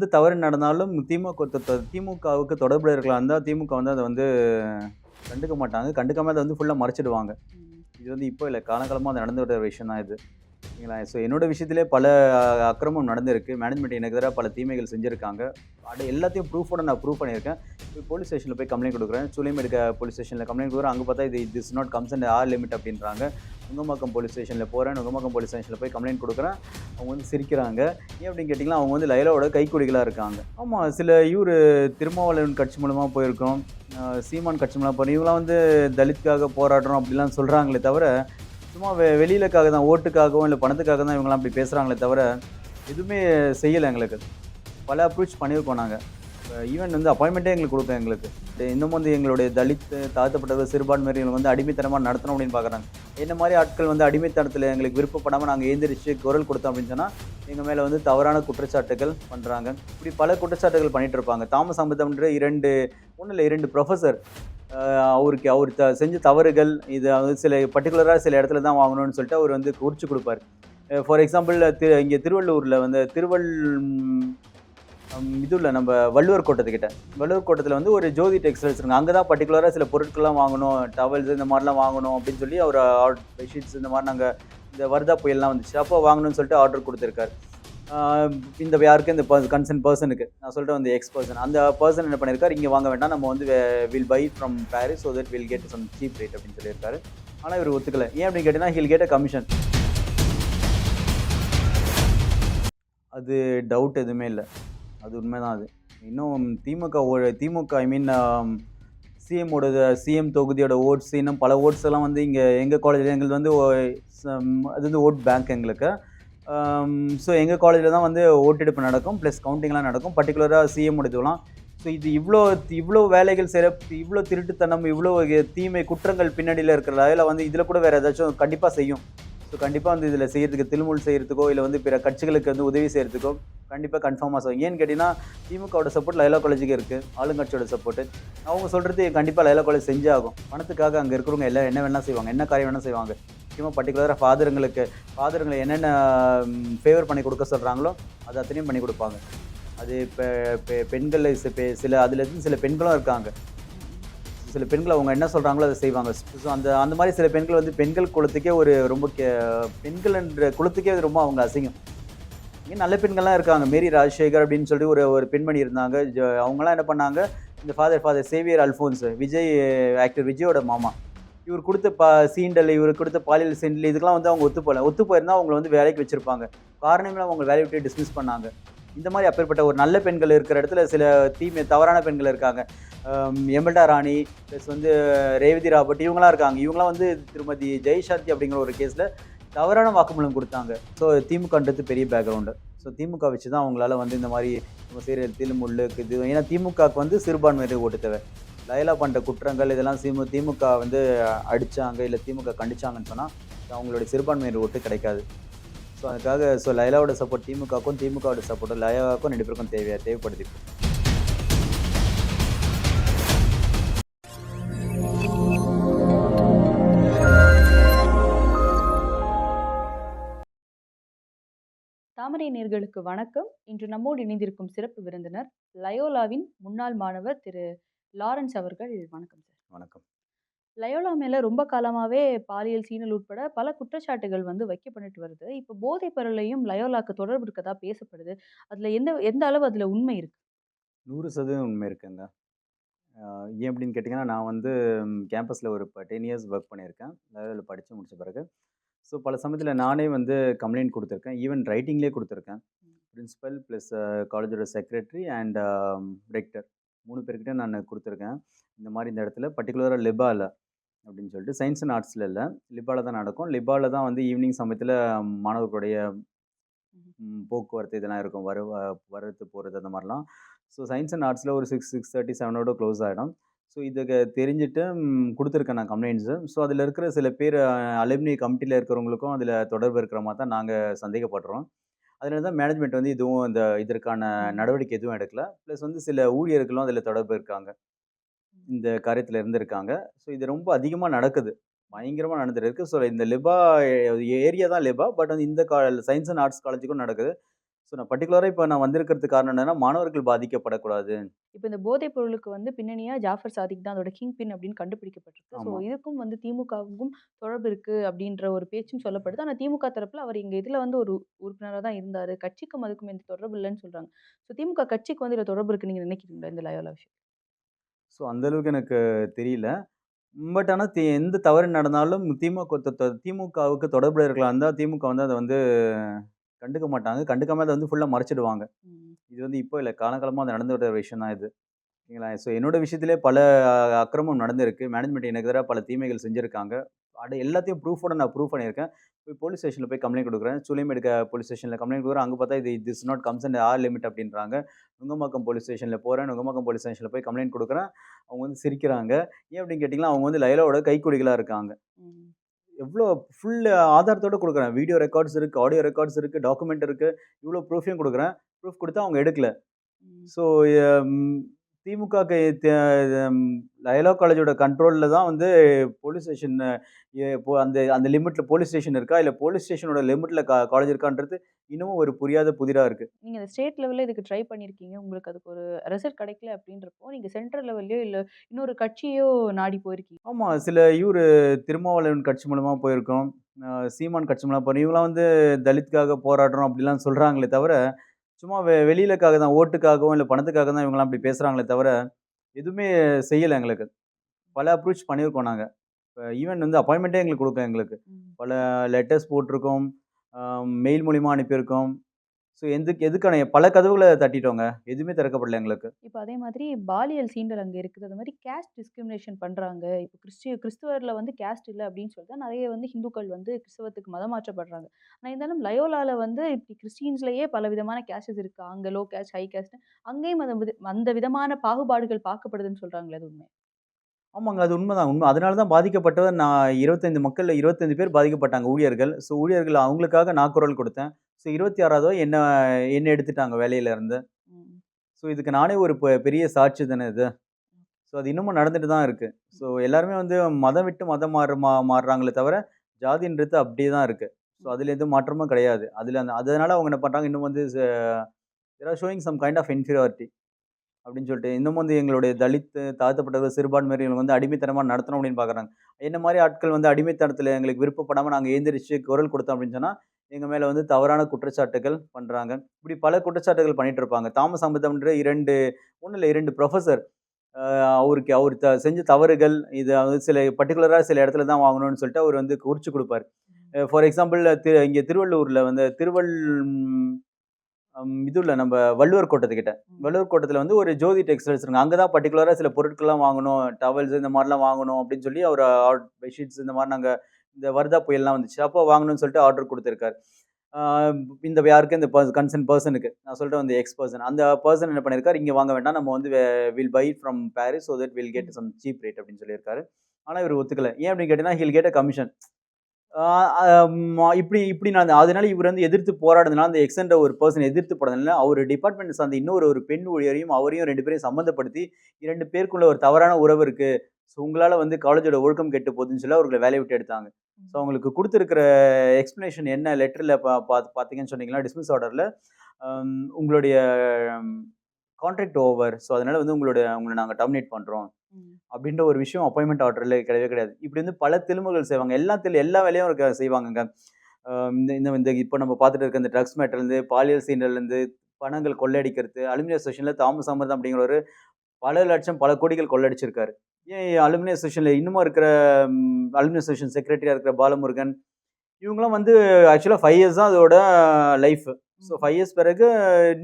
எந்த தவறு நடந்தாலும் திமுக திமுகவுக்கு தொடர்புல இருக்கலாம். இருந்தால் திமுக வந்து அதை வந்து கண்டுக்க மாட்டாங்க. கண்டுக்காம அதை வந்து ஃபுல்லாக மறைச்சிடுவாங்க. இது வந்து இப்போ இல்லை காலகாலமாக அது நடந்து வர விஷயம் தான் இது. சரிங்களா ஸோ என்னோட விஷயத்திலே பல அக்கிரமம் நடந்திருக்கு. மேனேஜ்மெண்ட் எனக்கு எதிராக பல தீமைகள் செஞ்சுருக்காங்க. அது எல்லாத்தையும் ப்ரூஃபோட நான் ப்ரூவ் பண்ணியிருக்கேன். போய் போலீஸ் ஸ்டேஷனில் போய் கம்ப்ளைண்ட் கொடுக்குறேன். சுலைமெடுக்க போலீஸ் ஸ்டேஷனில் கம்ப்ளைண்ட் கொடுக்குறேன். அங்கே பார்த்தா இது this not comes and or limit அப்படின்றாங்க. நுங்கம்பாக்கம் போலீஸ் ஸ்டேஷனில் போகிறேன் நுங்கம்பாக்கம் போலீஸ் ஸ்டேஷனில் போய் கம்ப்ளைண்ட் கொடுக்குறேன். அவங்க வந்து சிரிக்கிறாங்க. ஏன் அப்படின்னு கேட்டிங்கன்னா அவங்க வந்து லைலாவோட கைக்குடிகளாக இருக்காங்க. ஆமாம் சில இவர் திருமாவளவன் கட்சி மூலமாக போயிருக்கோம். சீமான் கட்சி மூலமாக போகிறோம் இவங்களாம் வந்து தலித்துக்காக போராடுறோம் அப்படிலாம் சொல்கிறாங்களே தவிர சும்மா வெ வெளியிலக்காக தான் ஓட்டுக்காகவும் இல்லை பணத்துக்காக தான் இவங்களாம் அப்படி பேசுகிறாங்களே தவிர எதுவுமே செய்யலை எங்களுக்கு. பல அப்ரோச் பண்ணியிருக்கோம் நாங்கள் ஈவன் வந்து அப்பாயின்மெண்ட்டே எங்களுக்கு கொடுக்கும் எங்களுக்கு. இன்னும் வந்து எங்களுடைய தலித் தாழ்த்தப்பட்டவர் சிறுபான்மையினர்கள் வந்து அடிமைத்தனமாக நடத்தணும் அப்படின்னு பார்க்குறாங்க. என்ன மாதிரி ஆட்கள் வந்து அடிமைத்தனத்தில் எங்களுக்கு விருப்பப்படாமல் நாங்கள் எழுந்திரிச்சு குரல் கொடுத்தோம் அப்படின்னு சொன்னால் எங்கள் மேலே வந்து தவறான குற்றச்சாட்டுகள் பண்ணுறாங்க இப்படி பல குற்றச்சாட்டுகள் பண்ணிகிட்ருப்பாங்க இருப்பாங்க. தாமஸ் அம்பத்தம்ன்ற இரண்டு ஒன்றும் இல்லை இரண்டு ப்ரொஃபஸர் அவருக்கு அவர் த செஞ்ச தவறுகள் இது வந்து சில பர்டிகுலராக சில இடத்துல தான் வாங்கணும்னு சொல்லிட்டு அவர் வந்து குறிச்சு கொடுப்பார். ஃபார் எக்ஸாம்பிள் திரு இங்கே திருவள்ளூரில் வந்து திருவள் இது இல்லை நம்ம வள்ளுவர் கோட்டத்துக்கிட்ட. வள்ளுவர் கோட்டத்தில் வந்து ஒரு ஜோதி டெக்ஸ்டைல்ஸ் இருக்குங்க அங்கே தான் பர்டிகுலராக சில பொருட்கள்லாம் வாங்கணும் டவல்ஸ் இந்த மாதிரிலாம் வாங்கணும் அப்படின்னு சொல்லி அவர் பெட்ஷீட்ஸ் இந்த மாதிரி நாங்கள் இந்த வர்தா புயல்லாம் வந்துச்சு. அப்போ வாங்கணும்னு சொல்லிட்டு ஆர்டர் கொடுத்துருக்காரு. இந்த யாருக்கு இந்த கன்சர்ன் பர்சனுக்கு நான் சொல்லிட்டு வந்து எக்ஸ் பர்சன் அந்த பர்சன் என்ன பண்ணியிருக்காரு இங்கே வாங்க வேண்டாம் நம்ம வந்து will buy from Paris so that will get some cheap rate அப்படின்னு சொல்லியிருக்காரு. ஆனால் இவர் ஒத்துக்கலை. ஏன் அப்படின்னு கேட்டிங்கன்னா ஹில் கெட் அ கமிஷன் அது டவுட் எதுவுமே இல்லை. அது உண்மைதான் அது. இன்னும் திமுக ஓ- திமுக ஐ மீன் சிஎம்மோட சிஎம் தொகுதியோட ஓட்ஸ் இன்னும் பல ஓட்ஸ் எல்லாம் வந்து இங்கே எங்கள் காலேஜில் எங்களுக்கு வந்து ஓ- அது வந்து ஓட் பேங்க் எங்களுக்கு. ஸோ எங்கள் காலேஜில் தான் வந்து ஓட்டெடுப்பு நடக்கும் ப்ளஸ் கவுண்டிங்லாம் நடக்கும். பர்டிகுலராக சிஎம் இதுவெல்லாம். ஸோ இது இவ்வளோ இவ்வளோ வேலைகள் செய்கிற இவ்வளோ திருட்டுத்தனம் இவ்வளோ தீமை குற்றங்கள் பின்னாடியில் இருக்கிறதால வந்து இதில் கூட வேறு ஏதாச்சும் கண்டிப்பாக செய்யும். ஸோ கண்டிப்பாக வந்து இதில் செய்கிறதுக்கு திருமுல் செய்கிறதுக்கோ இல்லை வந்து பிற கட்சிகளுக்கு வந்து உதவி செய்கிறதுக்கோ கண்டிப்பாக கன்ஃபார்மாக செய்யும் ஏன்னு கேட்டிங்கன்னா திமுகவோட சப்போர்ட் லைலா காலேஜுக்கு இருக்குது ஆளுங்கட்சியோட சப்போர்ட்டு அவங்க சொல்கிறது கண்டிப்பாக லைலா காலேஜ் செஞ்சே ஆகும். பணத்துக்காக அங்கே இருக்கிறவங்க எல்லாம் என்ன வேணால் செய்வாங்க. என்ன காரியம் வேணால் செய்வாங்க. முக்கியமாக பர்டிகுலராக ஃபாதருங்களுக்கு ஃபாதருங்களை என்னென்ன ஃபேவர் பண்ணி கொடுக்க சொல்கிறாங்களோ அது அத்தனையும் பண்ணி கொடுப்பாங்க. அது இப்போ பெண்கள் சில அதில் சில பெண்களும் இருக்காங்க. சில பெண்கள் அவங்க என்ன சொல்கிறாங்களோ அதை செய்வாங்க. ஸோ அந்த அந்த மாதிரி சில பெண்கள் வந்து பெண்கள் குலத்துக்கே ஒரு ரொம்ப கே பெண்கள் என்ற குலத்துக்கே அது ரொம்ப அவங்க அசிங்கம். இங்கே நல்ல பெண்கள்லாம் இருக்காங்க. மேரி ராஜசேகர் அப்படின்னு சொல்லிட்டு ஒரு ஒரு பெண்மணி இருந்தாங்க. ஜ- அவங்களாம் என்ன பண்ணாங்க? இந்த father father Xavier Alphonse Vijay actor விஜயோட மாமா. இவர் கொடுத்த பா சீண்டல் இவர் கொடுத்த பாலியல் சீண்டல் இதுக்கெல்லாம் வந்து அவங்க ஒத்து போகல ஒத்து போயிருந்தால் அவங்களை வந்து வேலைக்கு வச்சுருப்பாங்க. காரணமே அவங்க வேலையை விட்டு டிஸ்மிஸ் பண்ணாங்க. இந்த மாதிரி அப்பேற்பட்ட ஒரு நல்ல பெண்கள் இருக்கிற இடத்துல சில தீமை தவறான பெண்கள் இருக்காங்க. எம்எல்டா ராணி ப்ளஸ் வந்து ரேவதி ராபர்ட் இவங்களாம் இருக்காங்க. இவங்களாம் வந்து திருமதி ஜெய்சாந்தி அப்படிங்கிற ஒரு கேஸில் தவறான வாக்குமூலம் கொடுத்தாங்க. ஸோ திமுகன்றது பெரிய பேக்ரவுண்டு ஸோ திமுக வச்சு தான் அவங்களால வந்து இந்த மாதிரி நம்ம செய்கிற தில்முள்ளுக்கு இது ஏன்னா திமுகவுக்கு வந்து சிறுபான்மையினர் ஓட்டு தேவை. லயலா பண்ணுற குற்றங்கள் இதெல்லாம் திமு திமுக வந்து அடித்தாங்க இல்லை திமுக கண்டிச்சாங்கன்னு சொன்னால் அவங்களுடைய சிறுபான்மையினர் ஓட்டு கிடைக்காது. ஸோ அதுக்காக ஸோ லயலாவோட சப்போர்ட் திமுகவுக்கும் திமுகவோட சப்போர்ட் லயாவுக்கும் ரெண்டு பேருக்கும் தேவையா தேவைப்படுது. தாமரை நேர்களுக்கு வணக்கம். இன்று நம்மோடு இணைந்திருக்கும் சிறப்பு விருந்தினர் லயோலாவின் முன்னாள் மாணவர் திரு லாரன்ஸ் அவர்கள். வணக்கம் சார். வணக்கம். லயோலா மேல ரொம்ப காலமாவே பாலியல் சீனல் உட்பட பல குற்றச்சாட்டுகள் வந்து வைக்கப்பட்டுட்டு வருது. இப்போ போதைப் பொருளையும் லயோலாக்கு தொடர்பு இருக்கதா பேசப்படுது. அதுல எந்த எந்த அளவு அதுல உண்மை இருக்கு? நூறு சதவீதம் உண்மை இருக்குங்க. ஏன் அப்படின்னு கேட்டிங்கன்னா நான் வந்து கேம்பஸில் ஒரு இப்போ டென் இயர்ஸ் ஒர்க் பண்ணியிருக்கேன். அதில் படித்து முடிச்ச பிறகு. ஸோ பல சமயத்தில் நானே வந்து கம்ப்ளைண்ட் கொடுத்துருக்கேன். ஈவன் ரைட்டிங்லேயே கொடுத்துருக்கேன். பிரின்சிபல் ப்ளஸ் காலேஜோட செக்ரட்டரி அண்ட் ரெக்டர் மூணு பேர்கிட்ட நான் கொடுத்துருக்கேன். இந்த மாதிரி இந்த இடத்துல பர்டிகுலராக லிபாவில் அப்படின்னு சொல்லிட்டு சயின்ஸ் அண்ட் ஆர்ட்ஸில் இல்லை. லிபாவில் தான் நடக்கும். லிபாவில் தான் வந்து ஈவினிங் சமயத்தில் மாணவர்களுடைய போக்குவரத்து இதெல்லாம் இருக்கும். வரு வ- வரது போகிறது அந்த மாதிரிலாம். ஸோ சயின்ஸ் அண்ட் ஆர்ட்ஸில் ஒரு சிக்ஸ் சிக்ஸ் தேர்ட்டி செவனோட க்ளோஸ் ஆகிடும் ஸோ இதுக்கு தெரிஞ்சுட்டு கொடுத்துருக்கேன் நான் கம்ப்ளைண்ட்ஸு ஸோ அதில் இருக்கிற சில பேர் அலுமினி கமிட்டியில் இருக்கிறவங்களுக்கும் அதில் தொடர்பு இருக்கிற மாதிரி தான் நாங்கள் சந்தேகப்படுறோம். அதனால தான் மேனேஜ்மெண்ட் வந்து இதுவும் இந்த இதற்கான நடவடிக்கை எதுவும் எடுக்கல. ப்ளஸ் வந்து சில ஊழியர்களும் அதில் தொடர்பு இருக்காங்க. இந்த காரியத்தில் இருந்திருக்காங்க ஸோ இது ரொம்ப அதிகமாக நடக்குது பயங்கரமாக நடந்துட்டு இருக்கு ஸோ இந்த லிபா ஏரியா தான் லிபா பட் வந்து இந்த கா சயின்ஸ் அண்ட் ஆர்ட்ஸ் காலேஜுக்கும் நடக்குது ஸோ நான் பர்ட்டிகுலராக இப்போ நான் வந்திருக்கிறதுக்கு காரணம் என்னன்னா மாணவர்கள் பாதிக்கப்படக்கூடாது இப்ப இந்த போதைப் பொருளுக்கு வந்து பின்னணியா ஜாஃபர் சாதிக் தான் அதோட கிங் பின் அப்படின்னு கண்டுபிடிக்கப்பட்டிருக்கு. ஸோ. இதுக்கும் வந்து திமுகவுக்கும் தொடர்பு இருக்கு அப்படின்ற ஒரு பேச்சும் சொல்லப்படுது. ஆனா திமுக தரப்புல அவர் இங்க இதுல வந்து ஒரு உறுப்பினரா தான் இருந்தாரு. கட்சிக்கும் அதுக்கும் எந்த தொடர்பு இல்லன்னு சொல்றாங்க. ஸோ திமுக கட்சிக்கு வந்து இதுல தொடர்பு இருக்குன்னு நீங்க நினைக்கிறீங்களா இந்த லயோலா விஷயம்? ஸோ அந்த அளவுக்கு எனக்கு தெரியல. பட் ஆனா தி எந்த தவறு நடந்தாலும் திமுக திமுகவுக்கு தொடர்புல இருக்கலாம் இருந்தா திமுக வந்து அத வந்து கண்டுக்க மாட்டாங்க. கண்டுக்காம அத வந்து ஃபுல்லா மறைச்சிடுவாங்க. இது வந்து இப்போ இல்ல. காலங்காலமா அது நடந்து வர விஷயம் தான் இது. சரிங்களா? ஸோ என்னோட விஷயத்திலே பல அக்கிரமம் நடந்திருக்கு. மேனேஜ்மெண்ட் எனக்கு எதிரா பல தீமைகள் செஞ்சிருக்காங்க. அட எல்லாத்தையும் ப்ரூஃபோட நான் ப்ரூவ் பண்ணியிருக்கேன். போய் போலீஸ் ஸ்டேஷன்ல போய் கம்ப்ளைண்ட் குடுக்குறேன். சூளைமேடு போலீஸ் ஸ்டேஷன்ல கம்ப்ளைண்ட் குடுக்குறேன். அங்க பார்த்தா இது this not comes under or limit அப்படின்றாங்க. நுங்கம்பாக்கம் போலீஸ் ஸ்டேஷன்ல போறேன். நுங்கம்பாக்கம் போலீஸ் ஸ்டேஷன்ல போய் கம்ப்ளைண்ட் குடுக்குறேன். அவங்க வந்து சிரிக்கிறாங்க. ஏன் அப்படின்னு கேட்டீங்கன்னா, அவங்க வந்து லயலாவோட கைக்கூலிகளா இருக்காங்க. ம். எவ்ளோ ஃபுல் ஆதாரத்தோட குடுக்குறேன். வீடியோ ரெக்கார்ட்ஸ் இருக்கு, ஆடியோ ரெக்கார்ட்ஸ் இருக்கு, டாக்குமெண்ட் இருக்கு. இவ்ளோ ப்ரூஃபையும் குடுக்குறேன். ப்ரூஃப் குடுத்தா அவங்க எடுக்கல. ஸோ ம் திமுகக்கு த ம் லயோலா காலேஜோட கண்ட்ரோல்ல தான் வந்து போலீஸ் ஸ்டேஷன் அந்த அந்த லிமிட்ல போலீஸ் ஸ்டேஷன் இருக்கா? இல்ல போலீஸ் ஸ்டேஷனோட லிமிட்ல க காலேஜ் இருக்கான்றது இன்னமும் ஒரு புரியாத புதிரா இருக்கு. நீங்க இந்த ஸ்டேட் லெவல்ல இதுக்கு ட்ரை பண்ணியிருக்கீங்க. உங்களுக்கு அதுக்கு ஒரு ரிசல்ட் கிடைக்கல அப்படின்றப்போ, நீங்க சென்ட்ரல் லெவல்லயோ இல்ல இன்னொரு கட்சியோ நாடி போயிருக்கீங்க. ஆமா. சில இவரு திருமாவளவன் கட்சி மூலமா போயிருக்கோம். சீமான் கட்சி மூலமா போறோம். இவங்கலாம் வந்து தலித்காக போராடுறோம் அப்படிலாம் சொல்றாங்களே தவிர, சும்மா வெ வெளியிலக்காக தான் ஓட்டுக்காகவும், இல்ல பணத்துக்காக தான் இவங்கலாம் அப்படி பேசுறாங்களே தவிர, எதுவுமே செய்யல எங்களுக்கு. பல அப்ரோச் பண்ணியிருக்கோம் நாங்க. இப்ப ஈவன் வந்து அப்பாயின்ட்மென்ட்டே எங்களுக்கு குடுக்கல எங்களுக்கு. பல லெட்டர்ஸ் போட்டிருக்கோம். மெயில் மூலியமா அனுப்பியிருக்கோம். ஸோ எதுக்கு எதுக்கான பல கதவுகள தட்டிட்டோங்க. எதுவுமே திறக்கப்படல எங்களுக்கு. இப்ப அதே மாதிரி பாலியல் சீண்டல் அங்க இருக்குது. அது மாரி கேஸ்ட் டிஸ்கிரிமினேஷன் பண்றாங்க. இப்ப கிறிஸ்டிய கிறிஸ்துவர்ல வந்து கேஸ்ட் இல்ல அப்படின்னு சொல்லி தான் நெறைய வந்து ஹிந்துக்கள் வந்து கிறிஸ்தவத்துக்கு மதம் மாற்றப்படுறாங்க. ஆனா இருந்தாலும் லயோலால வந்து இப்படி கிறிஸ்டியன்ஸ்லயே பல விதமான கேஸ்டஸ் இருக்கு. அங்க லோ கேஸ்ட், ஹை கேஸ்ட் அங்கேயும் அந்த அந்த விதமான பாகுபாடுகள் பார்க்கப்படுதுன்னு சொல்றாங்களே அது உண்மையா? ஆமாங்க. அது உண்மதான். உண்ம. அதனால தான் பாதிக்கப்பட்டவர் நான் 25 மக்கள்ல 25 பேர் பாதிக்கப்பட்டாங்க ஊழியர்கள். ஸோ ஊழியர்கள் அவங்களுக்காக நான் குரல் குடுத்தேன். ஸோ 26வதா என்ன என்ன எடுத்துட்டாங்க வேலையில இருந்து. ம். ஸோ இதுக்கு நானே ஒரு பெரிய சாட்சி தானே இது. ஸோ அது இன்னமும் நடந்துட்டு தான் இருக்கு. ஸோ எல்லாருமே வந்து மதம் விட்டு மதம் மாறு மா மாறுறாங்களே தவிர, ஜாதின்றது அப்படியே தான் இருக்கு. ஸோ அதில எந்த மாற்றமும் கிடையாது. அதில அந்த அதனால அவங்க என்ன பண்றாங்க, இன்னும் வந்து showing some kind of inferiority அப்படின்னு சொல்லிட்டு, இன்னமும் வந்து எங்களுடைய தலித், தாழ்த்தப்பட்டவர், சிறுபான்மையினர்கள் வந்து அடிமைத்தனமா நடத்தணும் அப்படின்னு பார்க்குறாங்க. என்ன மாரி ஆட்கள் வந்து அடிமைத்தனத்தில எங்களுக்கு விருப்பப்படாம நாங்க எந்திரிச்சு குரல் கொடுத்தோம் அப்படின்னு சொன்னா, எங்க மேல வந்து தவறான குற்றச்சாட்டுகள் பண்றாங்க. இப்படி பல குற்றச்சாட்டுகள் பண்ணிட்டு இருப்பாங்க. தாமஸ் அமுதம்ன்ற 2 ஒண்ணும் இல்ல 2 புரொஃபசர் அ அவருக்கு அவர் த செஞ்ச தவறுகள், இது வந்து சில பர்ட்டிகுலரா சில இடத்துல தான் வாங்கணும்னு சொல்லிட்டு அவர் வந்து குறிச்சு குடுப்பாரு. ஃபார் எக்ஸாம்பிள் தி இங்க திருவள்ளூர்ல வந்து திருவள் இதுல நம்ம வள்ளுவர் கோட்டத்துக்கிட்ட. வள்ளுவர் கோட்டத்துல வந்து ஒரு ஜோதி டெக்ஸ்டைல்ஸ் இருக்கு. அங்க தான் பர்ட்டிகுலரா சில பொருட்கள்லாம் வாங்கணும். டவல்ஸ் இந்த மாரிலாம் வாங்கணும் அப்படின்னு சொல்லி அவரு பெட்ஷீட்ஸ் இந்த மாரி நாங்க இந்த வர்தா புயல்லாம் வந்துச்சு. அப்போ வாங்கணும்னு சொல்லிட்டு ஆர்டர் குடுத்திருக்காரு. இந்த யாருக்கு இந்த பர்ஸ் கன்சர்ன் பெர்சனுக்கு. நான் சொல்றேன் வந்து எக்ஸ் பெர்சன். அந்த பெர்சன் என்ன பண்ணியிருக்காரு, இங்க வாங்க வேண்டாம். நம்ம வந்து will buy from Paris so that will get. Some cheap rate அப்படின்னு சொல்லியிருக்காரு. ஆனா இவரு ஒத்துக்கல. ஏன் அப்படின்னு கேட்டீங்கன்னா, he will get a commission. இப்படி இப்படி நான் அதனால இவரு வந்து எதிர்த்து போராடுனதுனால, அந்த எக்ஸ்ன்ற ஒரு பெர்சன் எதிர்த்து போனதுனால, அவரு டிபார்ட்மெண்ட் சார்ந்த இன்னொரு ஒரு பெண் ஊழியரையும், அவரையும் 2 பேரையும் சம்மந்தப்படுத்தி, 2 பேருக்குள்ள ஒரு தவறான உறவு இருக்கு. ஸோ உங்களால வந்து காலேஜோட ஒழுக்கம் கெட்டு போகுதுன்னு சொல்லி அவர்கள வேலைய விட்டு எடுத்தாங்க. ஸோ. அவங்களுக்கு குடுத்திருக்கிற எக்ஸ்ப்ளனேஷன் என்ன லெட்டர்ல பா பாத் பார்த்தீங்கன்னு சொன்னீங்கன்னா, டிஸ்மிஸ் ஆர்டர்ல உங்களுடைய கான்ட்ராக்ட் ஓவர். ஸோ அதனால வந்து உங்களோட உங்கள நாங்க டெர்மினேட் பண்றோம். ம். அப்படின்ற ஒரு விஷயம் அப்பாயின்ட்மென்ட் ஆர்டர்ல கிடையவே கிடையாது. இப்படி வந்து பல திரும்புகள் செய்வாங்க. எல்லாத்துல எல்லா வேலையும் இருக்க செய்வாங்கங்க. இந்த இந்த இந்த இப்ப நம்ம பார்த்துட்டு இருக்க இந்த ட்ரக்ஸ் மேட்டர்லேருந்து, பாலியல் சீண்டல்லேருந்து, பணங்கள் கொள்ளையடிக்கிறது, அலுமினியம் அசோசியேஷன்ல தாமஸ் அமர்தம் அப்படிங்கிறவரு பல லட்சம், பல கோடிகள் கொள்ளையடிச்சிருக்காரு. ஏன் அலுமினியம் அசோசியேஷன்ல இன்னமும் இருக்கிற ம் அலுமினியம் அசோசியேஷன் செக்ரட்டரியா இருக்கிற பாலமுருகன், இவங்கலாம் வந்து ஆக்சுவலா 5 இயர்ஸ் தான் அதோட லைஃப். ஸோ. 5 இயர்ஸ் பிறகு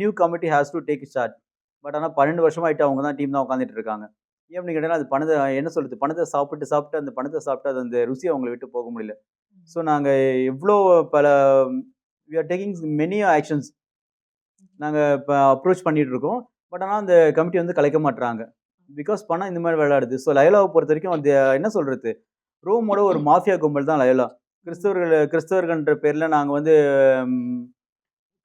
new committee has to take charge. But ஆனா 12 வருஷமா ஆயிட்டு அவங்க தான் டீம் தான் உட்கார்ந்துட்டு இருக்காங்க. ஏன் அப்படின்னு கேட்டீங்கன்னா, அது பணத்த என்ன சொல்றது, பணத்த சாப்பிட்டு, சாப்பிட்டு அந்த பணத்த சாப்பிட்டு அது அந்த ருசி அவங்கள விட்டு போக முடியல. ஸோ நாங்க எவ்ளோ பல we are taking many actions. நாங்க இப்ப அப்ரோச் பண்ணிட்டு இருக்கோம். பட் ஆனா அந்த கமிட்டி வந்து கலைக்க மாட்றாங்க. பிகாஸ் பணம் இந்த மாரி விளையாடுது. ஸோ லயோலாவ பொறுத்தவரைக்கும் அது என்ன சொல்றது, ரோமோட ஒரு மாஃபியா கும்பல் தான் லயோலா. கிறிஸ்தவர்கள் கிறிஸ்தவர்கள்ன்ற பேர்ல நாங்க வந்து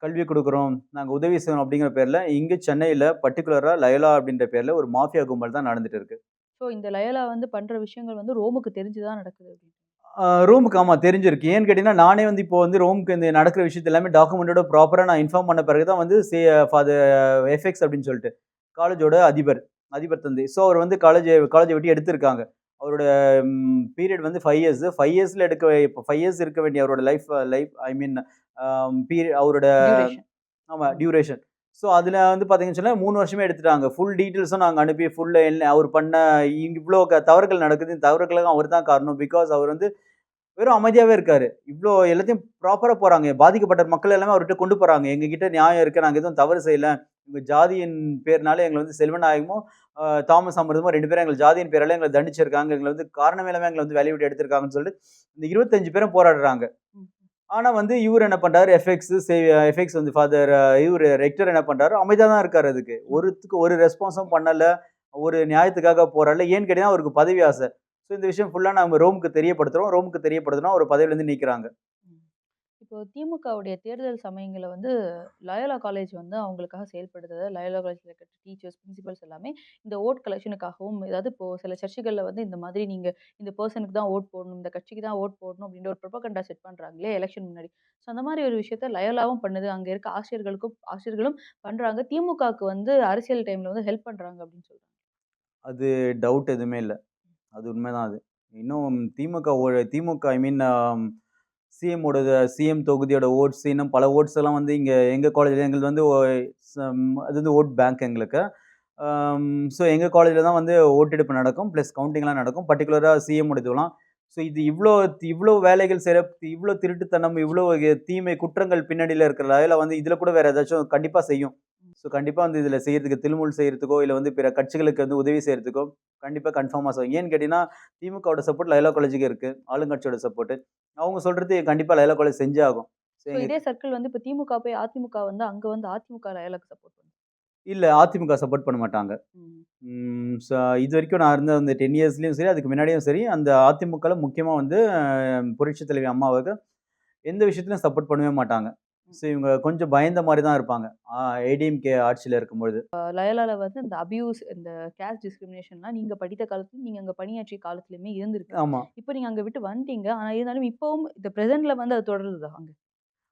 கல்வி குடுக்குறோம், நாங்க உதவி செய்றோம் அப்படிங்கிற பேர்ல, இங்க சென்னையில பர்ட்டிகுலரா லயோலா அப்படின்ற பேர்ல ஒரு மாஃபியா கும்பல் தான் நடந்துட்டு இருக்கு. ஸோ இந்த லயோலா வந்து பண்ற விஷயங்கள் வந்து ரோமுக்கு தெரிஞ்சு தான் நடக்குது. ரூமுக்கு ஆமா தெரிஞ்சிருக்கு. ஏன்னு கேட்டீங்கன்னா, நானே வந்து இப்போ வந்து ரோமுக்கு இந்த நடக்கிற விஷயத்த எல்லாமே டாக்குமெண்டோட ப்ராப்பரா நான் இன்ஃபார்ம் பண்ண பிறகு தான் வந்து சே ஃபார் த எஃப்எக்ஸ் அப்படின்னு சொல்லிட்டு, காலேஜோட அதிபர் அதிபர் தந்தை. ஸோ அவர் வந்து காலேஜ காலேஜ விட்டு எடுத்திருக்காங்க. அவரோட பீரியட் வந்து 5 இயர்ஸ். 5 இயர்ஸ்ல எடுக்க இப்போ 5 இயர்ஸ் இருக்க வேண்டிய அவரோட லைஃப் லைஃப் ஐ மீன் அ பீரி அவரோட டியூரேஷன். ஆமா ம். டியூரேஷன். ஸோ அதில் வந்து பார்த்தீங்கன்னு சொன்னால் மூணு வருஷமே எடுத்துட்டாங்க. ஃபுல் டீட்டெயில்ஸும் நாங்கள் அனுப்பி ஃபுல்லாக என்ன அவர் பண்ண இவ்வளோ க தவறுகள் நடக்குது. இந்த தவறுகளுக்கும் அவர் தான் காரணம். பிகாஸ் அவர் வந்து வெறும் அமைதியாகவே இருக்கார் இவ்வளோ எல்லாத்தையும் ப்ராப்பராக போகிறாங்க பாதிக்கப்பட்ட மக்கள் எல்லாமே அவர்கிட்ட கொண்டு போகிறாங்க எங்ககிட்ட நியாயம் இருக்குது நாங்கள் எதுவும் தவறு செய்யலை உங்க ஜாதியின் பேர்னால எங்களை வந்து செல்வநாயகமும், தாமஸ் அமிர்தமும் ரெண்டு பேரும் எங்கள் ஜாதியின் பேரால எங்களை தண்டிச்சிருக்காங்க. எங்களை வந்து காரணமே இல்லாம எங்களை வந்து வேலையை விட்டு எடுத்திருக்காங்கன்னு சொல்லிட்டு, இந்த 25 பேரும் போராடுறாங்க. ஆனால் வந்து இவர் என்ன பண்ணுறாரு F X say F X வந்து ஃபாதர் இவர் ரெக்டர் என்ன பண்ணுறாரு அமைதியாக தான் இருக்கார் அதுக்கு. ஒருத்துக்கு ஒரு ரெஸ்பான்ஸும் பண்ணலை. ஒரு நியாயத்துக்காக போகிறல ஏன்னு கேட்டால் அவருக்கு பதவி ஆசை. ஸோ இந்த விஷயம் ஃபுல்லாக நம்ம ரோமுக்கு தெரியப்படுத்துகிறோம் ரோமுக்கு தெரியப்படுத்துனா ஒரு பதவியிலேருந்து நிற்கிறாங்க ம். இப்போ திமுகவுடைய தேர்தல் சமயங்களில் வந்து லயோலா காலேஜ் வந்து அவங்களுக்காக செயல்படுது. லயோலா காலேஜில் இருக்கிற டீச்சர்ஸ், பிரின்சிபல்ஸ் எல்லாமே இந்த ஓட் கலெக்ஷனுக்காகவும், ஏதாவது இப்போ சில சர்ச்சைகளில் வந்து இந்த மாதிரி நீங்கள் இந்த பர்சனுக்கு தான் ஓட் போடணும், இந்த கட்சிக்கு தான் ஓட் போடணும் அப்படின்ற ஒரு ப்ரொபகண்டா செட் பண்ணுறாங்களே எலெக்ஷன் முன்னாடி. ஸோ அந்த மாதிரி ஒரு விஷயத்த லயோலாவும் பண்ணுது. அங்கே இருக்க ஆசிரியர்களுக்கும் ஆசிரியர்களும் பண்ணுறாங்க திமுகவுக்கு வந்து அரசியல் டைமில் வந்து ஹெல்ப் பண்ணுறாங்க அப்படின்னு சொல்கிறாங்க அது டவுட் எதுவுமே இல்லை அது உண்மைதான் அது. இன்னும் DMK DMK I mean CM CM தொகுதியோட votes இன்னும் பல ஓட்ஸ் எல்லாம் வந்து இங்கே எங்கள் காலேஜில் எங்களுக்கு வந்து அது வந்து ஓட் பேங்க் எங்களுக்கு. ஸோ எங்கள் காலேஜில் தான் வந்து ஓட்டெடுப்பு நடக்கும். ப்ளஸ் கவுண்டிங்லாம் நடக்கும். பர்டிகுலராக சிஎம் ஓட இதுவெல்லாம். ஸோ இது இவ்வளோ இவ்வளோ வேலைகள் செய்ற இவ்வளோ திருட்டுத்தனம், இவ்வளோ தீமை குற்றங்கள் பின்னாடியில் இருக்கிற வந்து இதில் கூட வேறு ஏதாச்சும் கண்டிப்பாக செய்யும். ஸோ கண்டிப்பா வந்து இதில செய்றதுக்கு தில்முல் செய்றதுக்கோ, இல்ல வந்து பிற கட்சிகளுக்கு வந்து உதவி செய்றதுக்கோ கண்டிப்பா கன்ஃபார்மா செய்யும். ஏன்னு கேட்டீங்கன்னா, திமுகவோட சப்போர்ட் லயோலா காலேஜுக்கு இருக்கு. ஆளுங்கட்சியோட சப்போர்ட். அவங்க சொல்றது கண்டிப்பா லயோலா காலேஜ் செஞ்சே ஆகும். ஸோ ஸோ இதே சர்க்கிள் வந்து இப்ப திமுக போய் அதிமுக வந்து அங்க வந்து அதிமுக லயோலாக்கு சப்போர்ட் பண்ணுது. இல்ல அதிமுக சப்போர்ட் பண்ண மாட்டாங்க. ம். ம் ச இதுவரைக்கும் நான் இருந்த அந்த 10 இயர்ஸ்லயும் சரி, அதுக்கு முன்னாடியும் சரி, அந்த அதிமுகல முக்கியமா வந்து புரட்சி தலைவி அம்மாவுக்கு எந்த விஷயத்திலும் சப்போர்ட் பண்ணவே மாட்டாங்க. ஸோ இவங்க கொஞ்சம் பயந்த மாரி தான் இருப்பாங்க. ஏடிஎம்கே ஆட்சியில இருக்கும்பொழுது. லயோலால வந்து இந்த அபியூஸ் இந்த கேஸ்ட் டிஸ்கிரிமினேஷன்லாம் நீங்க படித்த காலத்துலயும், நீங்க அங்க பணியாற்றிய காலத்துலயுமே இருந்திருக்கு. ஆமா. இப்ப நீங்க அங்க விட்டு வந்துட்டீங்க. ஆனா இருந்தாலும் இப்பவும் இந்த பிரசன்ட்ல வந்து அது தொடருதா அங்க?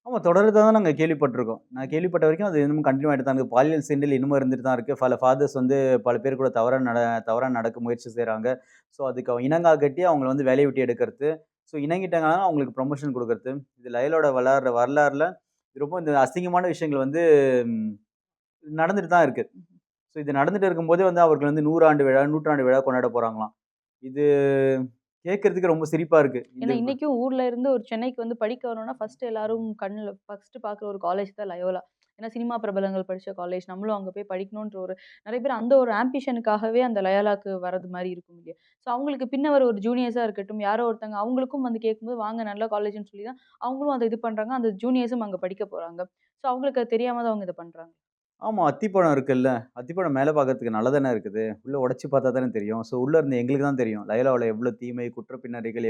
ஆமா தொடர்றதா தான் நாங்க கேள்விப்பட்டுருக்கோம். நான். கேள்விப்பட்ட வரைக்கும் அது இன்னமும் கன்டின்யூ ஆயிட்டு தான் இருக்கு. பாலியல் சீண்டல் இன்னமும் இருந்துட்டு தான் இருக்கு. பல ஃபாதர்ஸ் வந்து பல பேர் கூட தவறா நட தவறா நடக்க முயற்சி செய்றாங்க. ஸோ அதுக்கு இணங்கா கட்டி அவங்கள வந்து வேலைய விட்டு எடுக்கிறது. ஸோ இணங்கிட்டாங்கன்னா அவங்களுக்கு ப்ரமோஷன் குடுக்கறது. இது லயோலாவோட வளர்ற வரலாறுல ரொம்ப இந்த அசிங்கமான விஷயங்கள் வந்து நடந்துட்டு தான் இருக்கு. ம்ஹ்ம். ஸோ இது நடந்துட்டு இருக்கும்போதே வந்து அவர்கள் வந்து 100 ஆண்டு விழா, நூற்றாண்டு விழா கொண்டாட போறாங்களாம். இது கேட்கறதுக்கு ரொம்ப சிரிப்பா இருக்கு. இந்த ஏன்னா இன்னைக்கும் ஊர்ல இருந்து ஒரு சென்னைக்கு வந்து படிக்க வரணும்னா, ஃபர்ஸ்ட் எல்லாரும் கண்ணுல ஃபர்ஸ்ட் பார்க்குற ஒரு காலேஜ் தான் லயோலா. ஏன்னா சினிமா பிரபலங்கள் படித்த காலேஜ். நம்மளும் அங்கே போய் படிக்கணுன்ற ஒரு நிறைய பேர் அந்த ஒரு ஆம்பிஷனுக்காகவே அந்த லயாலாக்கு வரது மாதிரி இருக்கும் இல்லையா? ஸோ அவங்களுக்கு பின்ன வர ஒரு ஜூனியர்ஸாக இருக்கட்டும், யாரோ ஒருத்தங்க அவங்களுக்கும் வந்து கேட்கும்போது, வாங்க நல்ல காலேஜ்னு சொல்லி தான் அவங்களும் அதை இது பண்ணுறாங்க அந்த ஜூனியர்ஸும் அங்கே படிக்க போகிறாங்க ஸோ அவங்களுக்கு அது தெரியாமல் தான் அவங்க இதை பண்ணுறாங்க ஆமாம் அத்திப்பழம் இருக்குல்ல. அத்திப்பழம் மேலே பார்க்கறதுக்கு நல்லதானே இருக்குது. உள்ளே உடச்சி பார்த்தா தானே தெரியும். ஸோ உள்ளே இருந்த எங்களுக்கு தான் தெரியும். லயலாவில் எவ்வளோ தீமை, குற்ற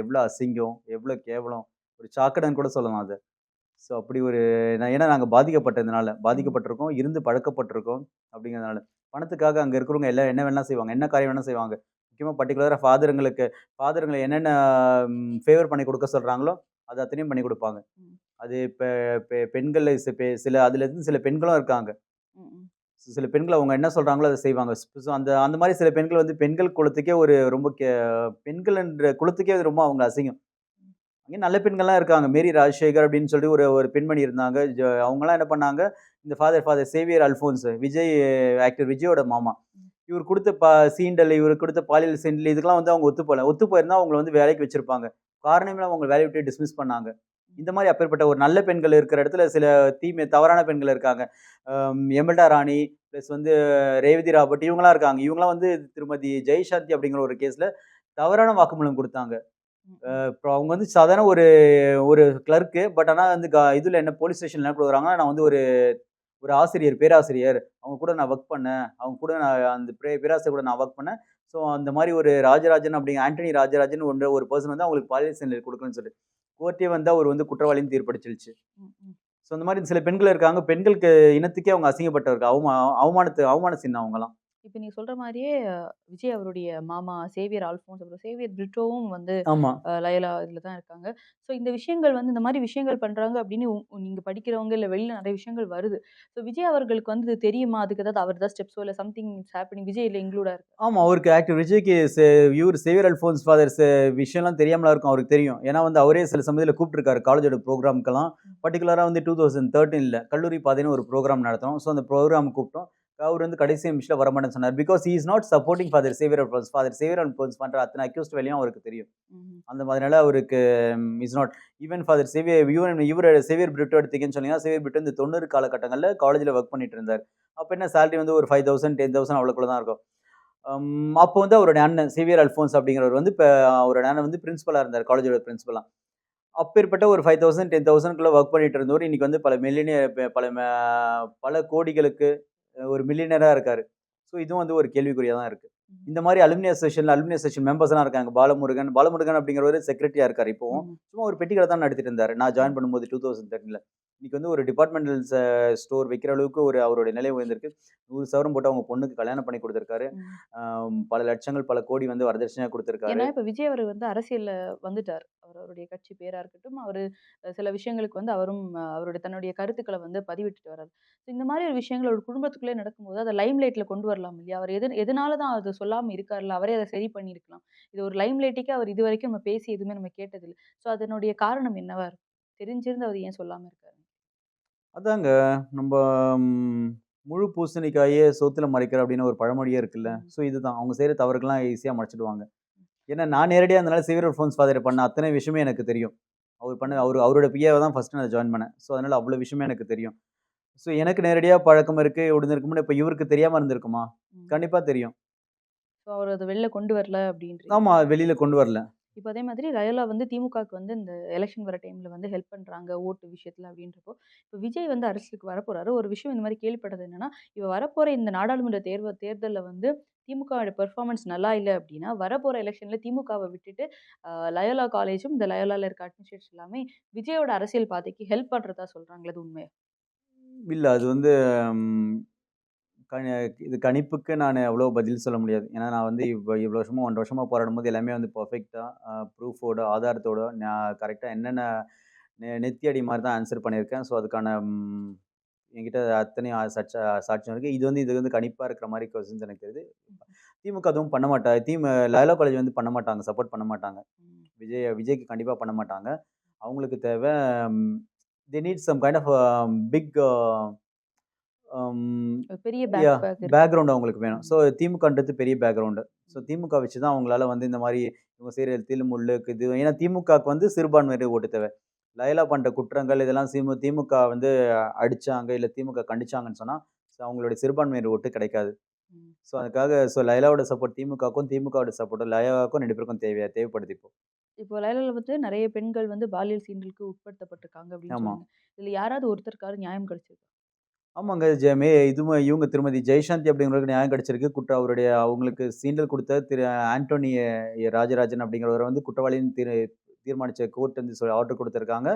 எவ்வளோ அசிங்கம், எவ்வளோ கேவலம். ஒரு சாக்கடைன்னு கூட சொல்லலாம் அது ஸோ அப்படி ஒரு நான் ஏன்னா நாங்க பாதிக்கப்பட்டதுனால. பாதிக்கப்பட்டிருக்கோம், இருந்து பழக்கப்பட்டிருக்கோம் அப்படிங்கிறதுனால. பணத்துக்காக அங்க இருக்கிறவங்க எல்லாம் என்ன வேணா செய்வாங்க. என்ன காரியம் வேணா செய்வாங்க. முக்கியமா பர்ட்டிகுலரா ஃபாதருங்களுக்கு ஃபாதருங்கள என்னென்ன ஃபேவர் பண்ணி குடுக்க சொல்றாங்களோ, அது அத்தனையும் பண்ணி குடுப்பாங்க. அது இப்ப பெண்கள் சில அதுல இருந்து சில பெண்களும் இருக்காங்க. சில பெண்கள் அவங்க என்ன சொல்றாங்களோ அத செய்வாங்க. ஸோ அந்த அந்த மாரி சில பெண்கள் வந்து பெண்கள் குலத்துக்கே ஒரு ரொம்ப கே பெண்கள் என்ற குலத்துக்கே அது ரொம்ப அவங்க அசிங்கம். இங்கே நல்ல பெண்கள்லாம் இருக்காங்க. மேரி ராஜசேகர் அப்படின்னு சொல்லி ஒரு ஒரு பெண்மணி இருந்தாங்க. ஜ அவங்கலாம் என்ன பண்ணாங்க, இந்த father father Xavier Alphonse Vijay actor விஜயோட மாமா. இவர் கொடுத்த பா சீண்டல், இவர் கொடுத்த பாலியல் சீண்டல் இதுக்கெல்லாம் வந்து அவங்க ஒத்து போகல ஒத்து போயிருந்தா அவங்கள வந்து வேலைக்கு வச்சிருப்பாங்க. காரணமே அவங்க வேலையை விட்டு டிஸ்மிஸ் பண்ணாங்க. இந்த மாதிரி அப்பேற்பட்ட ஒரு நல்ல பெண்கள் இருக்கிற இடத்துல சில தீமை தவறான பெண்கள் இருக்காங்க. எம்எல்டா எமல்டா ராணி, ப்ளஸ் வந்து ரேவதி ராபர்ட் இவங்களாம் இருக்காங்க. இவங்கலாம் வந்து திருமதி ஜெய்சாந்தி அப்படிங்கிற ஒரு கேஸில் தவறான வாக்குமூலம் கொடுத்தாங்க இப்போ அவங்க வந்து சாதாரண ஒரு ஒரு கிளர்க்கு. பட் ஆனா வந்து க இதுல என்ன போலீஸ் ஸ்டேஷன்ல என்ன குடுக்குறாங்கன்னா, நான் வந்து ஒரு ஒரு ஆசிரியர், பேராசிரியர். அவங்க கூட நான் வொர்க் பண்ணேன். அவங்க கூட நான் அந்த பே பேராசிரியர் கூட நான் வொர்க் பண்ணேன். ஸோ அந்த மாரி ஒரு ராஜராஜன் அப்படிங்கிற ஆண்டனி ராஜராஜன் என்ற ஒரு பெர்சன் வந்து அவங்களுக்கு பாலியல் குடுக்கணும்னு சொல்லி. கோர்ட்டே வந்து அவர் வந்து குற்றவாளின்னு ம். ஸோ அந்த மாரி சில பெண்கள் இருக்காங்க. பெண்களுக்கு இனத்துக்கே அவங்க அசிங்கப்பட்டவர்கள். அவமா அவமானத்து அவமான சின்னம் அவங்கலாம். இப்ப நீங்க சொல்ற மாரியே விஜய் அவருடைய மாமா சேவியர் ஆல்ஃபோன்ஸ், அப்புறம் சேவியர் பிரிட்டோவும் வந்து லயோலா இதுல தான் இருக்காங்க. ஸோ இந்த விஷயங்கள் வந்து இந்த மாரி விஷயங்கள் பண்றாங்க அப்படின்னு உ நீங்க படிக்கிறவங்க, இல்ல வெளில நெறைய விஷயங்கள் வருது. ஸோ விஜய் அவர்களுக்கு வந்து இது தெரியுமா? அதுக்கு ஏதாவது அவர் ஏதாவது ஸ்டெப்ஸோ இல்ல சம்திங் இட்ஸ் ஹேப்பனிங் விஜய் இதுல இன்க்ளூடா இருக்கா? ஆமா. அவருக்கு ஆக்டர் விஜய்க்கு இவரு சேவியர் அல்ஃபோன்ஸ் ஃபாதர் விஷயம்லாம் தெரியாமலா இருக்கும். அவருக்கு தெரியும். ஏன்னா வந்து அவரே சில சமயத்துல கூப்ட்டுருக்காரு காலேஜோட ப்ரோகிராம்க்கெல்லாம். ம். பர்ட்டிகுலரா வந்து 2013ல கல்லூரி பாதைன்னு ஒரு ப்ரோகிராம் நடத்துனோம். ஸோ அந்த ப்ரோகிராம் கூப்ட்டோம். அவரு வந்து கடைசி நிமிஷத்துல வரமாட்டேன்னு சொன்னாரு. Because is not supporting father Xavier Alphonse. Father Xavier Alphonse பண்ற அத்தன அக்யூஸ்ட் வேலையும் அவருக்கு தெரியும். அந்த அதனால அவருக்கு is not even father Xavier இவன் இவரு சேவியர் பிரிட்டோ எடுத்தீங்கன்னு சொன்னீங்கன்னா, சேவியர் பிரிட்டோ இந்த 90 காலகட்டங்கள்ல காலேஜ்ல வொர்க் பண்ணிட்டு இருந்தாரு. அப்ப என்ன சேலரி வந்து ஒரு 5000, 10000 அவ்வளோக்குள்ள தான் இருக்கும். அப்போ வந்து அவருடைய அண்ணன் சேவியர் அல்ஃபோன்ஸ் அப்படிங்கிறவர் வந்து இப்ப அவரோட அண்ணன் வந்து பிரின்சிபலா இருந்தாரு. காலேஜோட பிரின்சிபலா. அப்பேற்பட்ட ஒரு 5000, 10000க்குள்ள வொர்க் பண்ணிட்டு இருந்தவரு, இன்னைக்கு வந்து பல மில்லியனியர் ப பல பல கோடிகளுக்கு ஒரு மில்லியனரா இருக்காரு. ஸோ இதுவும் வந்து ஒரு கேள்விக்குறியா தான் இருக்கு. ம். இந்த மாரி அலுமினி அசோசியேஷன்ல அலுமினி அசோசியேஷன் மெம்பர்ஸ்லாம் இருக்காங்க. பாலமுருகன் பாலமுருகன் அப்படிங்கிறவரு செக்ரட்டரியா இருக்காரு இப்பவும். சும்மா ஒரு பெட்டி கடை தான் நடத்திட்டு இருந்தாரு. நான் ஜாயின் பண்ணும்போது 2013ல. இன்னைக்கு வந்து ஒரு டிபார்ட்மெண்டல் ஸ்டோர் வைக்கிற அளவுக்கு ஒரு அவருடைய நிலை உயர்ந்திருக்கு. 100 சவரன் போட்டு அவங்க பொண்ணுக்கு கல்யாணம் பண்ணி குடுத்திருக்காரு. பல லட்சங்கள், பல கோடி வந்து வரதட்சணையா குடுத்திருக்காரு. ஏன்னா, இப்ப விஜய் அவரு வந்து அரசியல்ல வந்துட்டார். அவர் அவருடைய கட்சி பேரா இருக்கட்டும், அவரு சில விஷயங்களுக்கு வந்து அவரும் அவருடைய தன்னுடைய கருத்துக்கள வந்து பதிவிட்டுட்டு வர்றாரு. இந்த மாரி ஒரு விஷயங்கள் ஒரு குடும்பத்துக்குள்ளே நடக்கும்போது, அத லைம் லைட்ல கொண்டு வரலாம் இல்லையா? அவர் எது எதனால தான் அது சொல்லாம இருக்கார்ல? அவரே அத சரி பண்ணியிருக்கலாம். இது ஒரு லைம் லைட்டுக்கே அவர் இதுவரைக்கும் நம்ம பேசி எதுவுமே நம்ம கேட்டதில்ல. ஸோ அதனுடைய காரணம் என்னவா இருக்கும்? தெரிஞ்சிருந்து அவர் ஏன் சொல்லாம இருக்காரு? அதாங்க. நம்ப ம் முழு பூசணிக்காயே சோத்துல மறைக்கிற அப்படின்னு ஒரு பழமொழியே இருக்குல்ல. ம். ஸோ இதுதான். அவங்க செய்ற தவறுக்கெல்லாம் ஈஸியா மறைச்சிடுவாங்க. ஏன்னா நான் நேரடியா இருந்தனால சேவியர் அல்ஃபோன்ஸ் ஃபாதர் பண்ண அத்தனை விஷயமே எனக்கு தெரியும். அவர் பண்ண அவரு அவரோட பிஏவ தான் ஃபர்ஸ்ட் நான் ஜாயின் பண்ணேன். ஸோ அதனால அவ்வளோ விஷயமே எனக்கு தெரியும். ஸோ எனக்கு நேரடியா பழக்கம் இருக்கு, இருந்திருக்கும்னு இப்ப இவருக்கு தெரியாம இருந்திருக்குமா? ம். கண்டிப்பா தெரியும். ஸோ அவர் அத வெளில கொண்டு வரல அப்படின்றீங்க. ஆமா. வெளில கொண்டு வரல. இப்போ அதே மாதிரி லயோலா வந்து திமுகவுக்கு வந்து இந்த எலெக்ஷன் வர டைமில் வந்து ஹெல்ப் பண்ணுறாங்க ஓட்டு விஷயத்தில் அப்படின்றப்போ, இப்போ விஜய் வந்து அரசியலுக்கு வரப்போகிறாரு ஒரு விஷயம் இந்த மாதிரி கேள்விப்பட்டது என்னன்னா, இப்போ வரப்போகிற இந்த நாடாளுமன்ற தேர்வு தேர்தலில் வந்து திமுகவோட பெர்ஃபார்மன்ஸ் நல்லா இல்லை அப்படின்னா, வரப்போகிற எலெக்ஷனில் திமுகவை விட்டுட்டு லயோலா காலேஜும், இந்த லயோலாவில் இருக்க அட்மினிஸ்ட்ரேஷன் எல்லாமே விஜயோட அரசியல் பாதைக்கு ஹெல்ப் பண்ணுறதா சொல்கிறாங்களது அது உண்மையா? அது வந்து கணி இது கணிப்புக்கு நான் அவ்வளோ பதில் சொல்ல முடியாது. ஏன்னா நான் வந்து இவ் இவ்வளோ வருஷமாக ஒன்றரை வருஷமாக போராடும் போது எல்லாமே வந்து பர்ஃபெக்டாக ப்ரூஃபோட, ஆதாரத்தோட நான் கரெக்டாக என்னென்ன நெ நெத்தி அடி தான் ஆன்சர் பண்ணியிருக்கேன். ஸோ அதுக்கான என்கிட்ட அத்தனை சச்ச சாட்சியம் இருக்குது இது வந்து இது வந்து கணிப்பாக இருக்கிற மாதிரி கொஸ்டின்ஸ் எனக்கு தெரியுது. திமுக அதுவும் பண்ண மாட்டாங்க திமு லயலா காலேஜ் வந்து பண்ண மாட்டாங்க. சப்போர்ட் பண்ண மாட்டாங்க. விஜய் விஜய்க்கு கண்டிப்பாக பண்ண மாட்டாங்க. அவங்களுக்கு தேவை the they need some kind of big பெரிய பேக் யாஹ் பேக் இருக்கு. பேக்கிரவுண்ட் அவங்களுக்கு வேணும். ஸோ திமுகன்றது பெரிய பேக்கிரவுண்டு. ஸோ திமுக வச்சு தான் அவங்களால வந்து இந்த மாரி இவங்க செய்ற தில்லு முல்லுக்கு இது ஏன்னா திமுகவுக்கு வந்து சிறுபான்மையினர் ஓட்டு தேவை. லயோலா பண்ற குற்றங்கள் இதெல்லாம் சிமு திமுக வந்து அடிச்சாங்க, இல்ல திமுக கண்டிச்சாங்கன்னு சொன்னா, ஸோ அவங்களுடைய சிறுபான்மையினர் ஓட்டு கிடைக்காது. ஸோ அதுக்காக ஸோ லயோலாவோட சப்போர்ட் திமுகவுக்கும், திமுகவோட சப்போர்ட் லயோலாவுக்கும் 2 பேருக்கும் தேவையா தேவைப்படுது இப்போ. இப்போ லயோலால வந்து நெறைய பெண்கள் வந்து பாலியல் சீண்டலுக்கு உட்படுத்தப்பட்டிருக்காங்க அப்படின்னு. இதுல யாராவது ஒருத்தருக்காவது நியாயம் கிடைச்சிருக்கா? ஆமாங்க. ஜ மே இதுவும் இவங்க திருமதி ஜெயசாந்தி அப்படிங்கிறவருக்கு நியாயம் கிடைச்சிருக்கு. குற்ற அவருடைய அவங்களுக்கு சீண்டல் குடுத்த திரு ஆண்டோனி ராஜராஜன் அப்படிங்கிறவர வந்து குற்றவாளின்னு தீர் தீர்மானிச்ச கோர்ட் வந்து சொ ஆர்டர் குடுத்துருக்காங்க.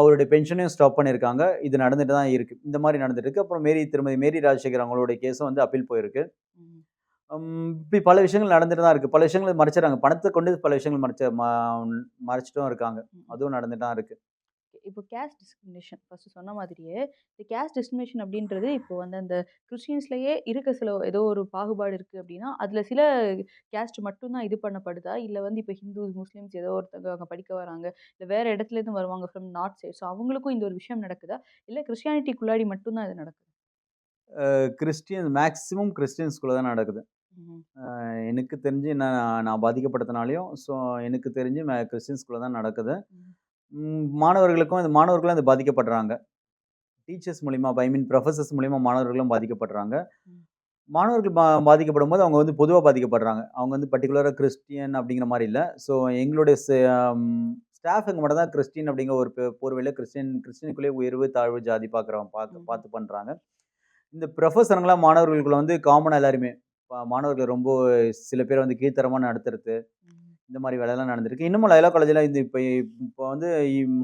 அவருடைய பென்ஷனையும் ஸ்டாப் பண்ணியிருக்காங்க. இது நடந்துட்டு தான் இருக்கு. இந்த மாரி நடந்துட்டு இருக்கு. அப்புறம் மேரி திருமதி மேரி ராஜசேகர் அவங்களுடைய கேஸும் வந்து அப்பீல் போயிருக்கு. இப்படி பல விஷயங்கள் நடந்துட்டு தான் இருக்கு. பல விஷயங்கள மறைச்சுறாங்க. பணத்த கொண்டு பல விஷயங்கள் மறைச்ச ம மறைச்சுட்டும் இருக்காங்க. அதுவும் நடந்துட்டு தான் இருக்கு. இப்போ கேஸ்ட் டிஸ்கிரிமினேஷன் ஃபர்ஸ்ட் சொன்ன மாதிரியே, இந்த கேஸ்ட் டிஸ்கிரிமினேஷன் அப்படின்றது இப்போ வந்து அந்த கிறிஸ்டியன்ஸ்லயே இருக்க சில ஏதோ ஒரு பாகுபாடு இருக்கு அப்படின்னா, அதுல சில கேஸ்ட் மட்டும் தான் இது பண்ணப்படுதா? இல்ல வந்து இப்போ ஹிந்துஸ், முஸ்லிம்ஸ் ஏதோ ஒருத்தவங்க அங்க படிக்க வராங்க. இல்ல வேற இடத்துலேருந்து வருவாங்க ஃப்ரம் நார்த் சைட். ஸோ அவங்களுக்கும் இந்த ஒரு விஷயம் நடக்குதா? இல்ல கிறிஸ்டியானிட்டிக்குள்ளாடி மட்டும் தான் இது நடக்குதா? கிறிஸ்டியன் மேக்ஸிமம் கிறிஸ்டியன்ஸ்குள்ள தான் நடக்குது. எனக்கு தெரிஞ்சு நான் நான் பாதிக்கப்பட்டதுனாலயும், ஸோ எனக்கு தெரிஞ்சு மே கிறிஸ்டியன்ஸ்குள்ள தான் நடக்குது. மாணவர்களுக்கும் இந்த மாணவர்களும் அது பாதிக்கப்படுறாங்க. டீச்சர்ஸ் மூலியமா ஐ மீன் புரொஃபசர்ஸ் மூலியமா மாணவர்களும் பாதிக்கப்படுறாங்க. மாணவர்கள் பா பாதிக்கப்படும்போது அவங்க வந்து பொதுவா பாதிக்கப்படுறாங்க. அவங்க வந்து பர்ட்டிகுலரா கிறிஸ்டியன் அப்படிங்கிற மாரி இல்ல. ஸோ எங்களுடைய ஸ்டாஃப்ங்க மட்டும் தான் கிறிஸ்டியன் அப்படிங்கிற ஒரு போர்வையில கிறிஸ்டியன் கிறிஸ்டியனுக்குள்ளேயே உயர்வு, தாழ்வு, ஜாதி பார்க்குறோம் பார்த்து. பார்த்து பண்றாங்க. இந்த புரொஃபசருங்கலாம் மாணவர்களுக்குள்ள வந்து காமனா எல்லாருமே மாணவர்கள் ரொம்ப சில பேர் வந்து கீழ்த்தரமா நடத்துறது. இந்த மாரி வேலைலாம் நடந்திருக்கு. இன்னமும் லயோலா காலேஜ்ல இந்த இப்ப இப்போ வந்து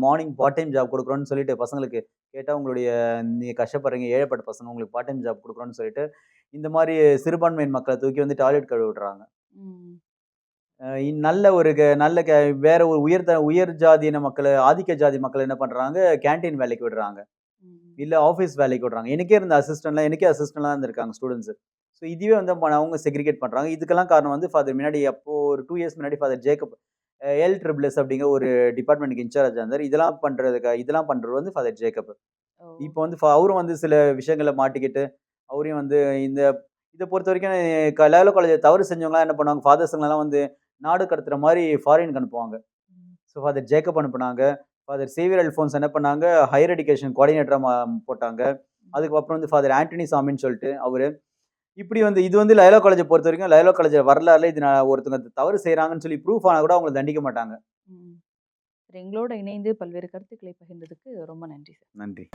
மார்னிங் பார்ட் டைம் ஜாப் குடுக்குறோம்னு சொல்லிட்டு பசங்களுக்கு கேட்டா உங்களுடைய நீங்க கஷ்டப்படுறீங்க, ஏழைப்பட்ட பசங்க உங்களுக்கு பார்ட் டைம் ஜாப் குடுக்குறோம்னு சொல்லிட்டு, இந்த மாதிரி சிறுபான்மையின் மக்களை தூக்கி வந்து டாய்லெட் கழுவி விடுறாங்க. நல்ல ஒரு நல்ல க வேற ஒரு உயர்த உயர் ஜாதியின மக்களை ஆதிக்க ஜாதி மக்களை என்ன பண்றாங்க? கேண்டீன் வேலைக்கு விடுறாங்க. இல்ல ஆஃபீஸ் வேலைக்கு விடுறாங்க. எனக்கே இருந்த அசிஸ்டன்ட்லாம் எனக்கே அசிஸ்டன்ட்லாம் இருந்திருக்காங்க ஸ்டூடெண்ட்ஸ் ஸோ இதுவே வந்து அவங்க செக்ரிகேட் பண்றாங்க. இதுக்கெல்லாம் காரணம் வந்து ஃபாதர் முன்னாடி அப்போ ஒரு டூ இயர்ஸ் முன்னாடி father Jacob L triple S அப்படிங்கிற ஒரு டிபார்ட்மெண்ட்டுக்கு இன்சார்ஜ் இருந்தார். இதெல்லாம் பண்றதுக்கு இதெல்லாம் பண்றது வந்து ஃபாதர் ஜேக்கப். இப்போ வந்து ஃப- அவரும் வந்து சில விஷயங்களை மாட்டிக்கிட்டு அவரையும் வந்து இந்த இதை பொறுத்த வரைக்கும் லேலோ காலேஜ் தவறு செஞ்சவங்களாம் என்ன பண்ணுவாங்க? ஃபாதர்ஸுங்களெல்லாம் வந்து நாடு கடத்துற மாதிரி ஃபாரினுக்கு அனுப்புவாங்க. ஸோ ஃபாதர் ஜேக்கப் அனுப்புனாங்க. ஃபாதர் சேவியர் அல்ஃபோன்ஸ் என்ன பண்ணாங்க? ஹையர் எஜுகேஷன் கோஆர்டினேட்டராக போட்டாங்க. அதுக்கப்புறம் வந்து ஃபாதர் ஆண்டனி சாமின்னு சொல்லிட்டு அவர் இப்படி வந்து இது வந்து லயலோ காலேஜை பொறுத்த வரைக்கும் லயலோ காலேஜ் வரலாறுல இது நான் ஒருத்தங்க தவறு செய்கிறாங்கன்னு சொல்லி ப்ரூஃப் ஆனால் கூட அவங்களை தண்டிக்க மாட்டாங்க. எங்களோட இணைந்து பல்வேறு கருத்துக்களை பகிர்ந்ததுக்கு ரொம்ப நன்றி சார். நன்றி.